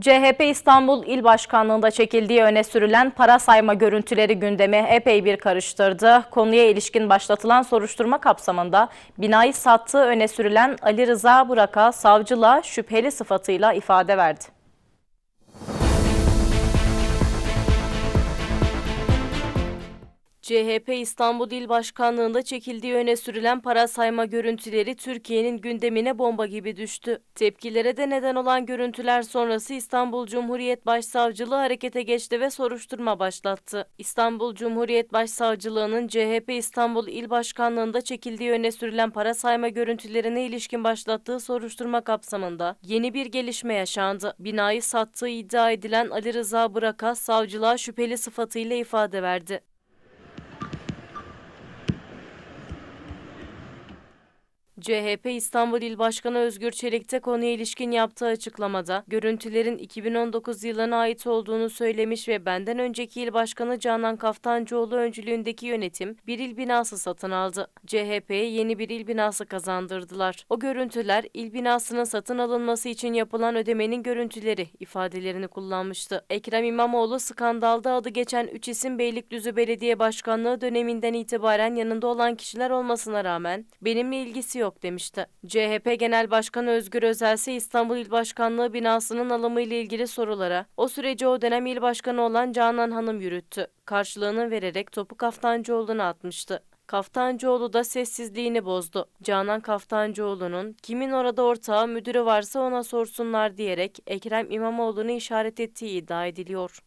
CHP İstanbul İl Başkanlığı'nda çekildiği öne sürülen para sayma görüntüleri gündemi epey bir karıştırdı. Konuya ilişkin başlatılan soruşturma kapsamında binayı sattığı öne sürülen Ali Rıza Burak'a savcılığa şüpheli sıfatıyla ifade verdi. CHP İstanbul İl Başkanlığı'nda çekildiği öne sürülen para sayma görüntüleri Türkiye'nin gündemine bomba gibi düştü. Tepkilere de neden olan görüntüler sonrası İstanbul Cumhuriyet Başsavcılığı harekete geçti ve soruşturma başlattı. İstanbul Cumhuriyet Başsavcılığı'nın CHP İstanbul İl Başkanlığı'nda çekildiği öne sürülen para sayma görüntülerine ilişkin başlattığı soruşturma kapsamında yeni bir gelişme yaşandı. Binayı sattığı iddia edilen Ali Rıza Bırak'a savcılığa şüpheli sıfatıyla ifade verdi. CHP İstanbul İl Başkanı Özgür Çelik de konuya ilişkin yaptığı açıklamada görüntülerin 2019 yılına ait olduğunu söylemiş ve benden önceki il başkanı Canan Kaftancıoğlu öncülüğündeki yönetim bir il binası satın aldı. CHP'ye yeni bir il binası kazandırdılar. O görüntüler il binasının satın alınması için yapılan ödemenin görüntüleri ifadelerini kullanmıştı. Ekrem İmamoğlu skandalda adı geçen 3 isim Beylikdüzü Belediye Başkanlığı döneminden itibaren yanında olan kişiler olmasına rağmen benimle ilgisi yok demişti. CHP Genel Başkanı Özgür Özel ise İstanbul İl Başkanlığı binasının alımı ile ilgili sorulara o süreci o dönem il başkanı olan Canan Hanım yürüttü. Karşılığını vererek topu Kaftancıoğlu'na atmıştı. Kaftancıoğlu da sessizliğini bozdu. Canan Kaftancıoğlu'nun kimin orada ortağı müdürü varsa ona sorsunlar diyerek Ekrem İmamoğlu'nu işaret ettiği iddia ediliyor.